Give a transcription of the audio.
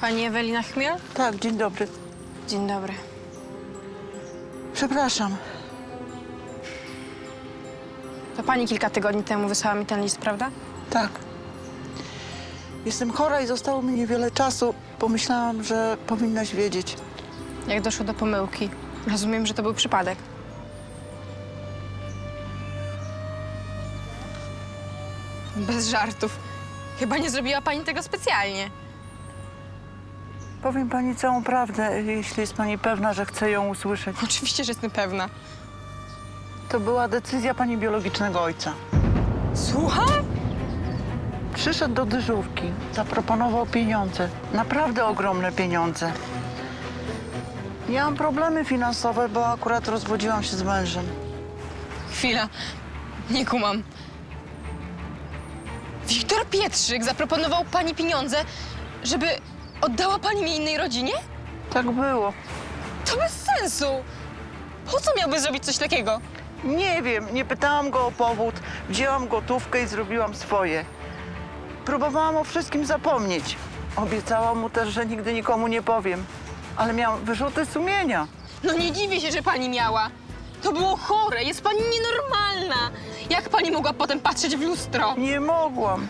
Pani Ewelina Chmiel? Tak, dzień dobry. Dzień dobry. Przepraszam. To pani kilka tygodni temu wysłała mi ten list, prawda? Tak. Jestem chora i zostało mi niewiele czasu. Pomyślałam, że powinnaś wiedzieć. Jak doszło do pomyłki. Rozumiem, że to był przypadek. Bez żartów. Chyba nie zrobiła pani tego specjalnie. Powiem pani całą prawdę, jeśli jest pani pewna, że chce ją usłyszeć. Oczywiście, że jestem pewna. To była decyzja pani biologicznego ojca. Słucham? Przyszedł do dyżurki, zaproponował pieniądze. Naprawdę ogromne pieniądze. Miałam problemy finansowe, bo akurat rozwodziłam się z mężem. Chwila. Nie kumam. Wiktor Pietrzyk zaproponował pani pieniądze, żeby oddała pani mi innej rodzinie? Tak było. To bez sensu. Po co miałby zrobić coś takiego? Nie wiem, nie pytałam go o powód. Wzięłam gotówkę i zrobiłam swoje. Próbowałam o wszystkim zapomnieć. Obiecałam mu też, że nigdy nikomu nie powiem. Ale miałam wyrzuty sumienia. No nie dziwię się, że pani miała. To było chore, jest pani nienormalna. Jak pani mogła potem patrzeć w lustro? Nie mogłam.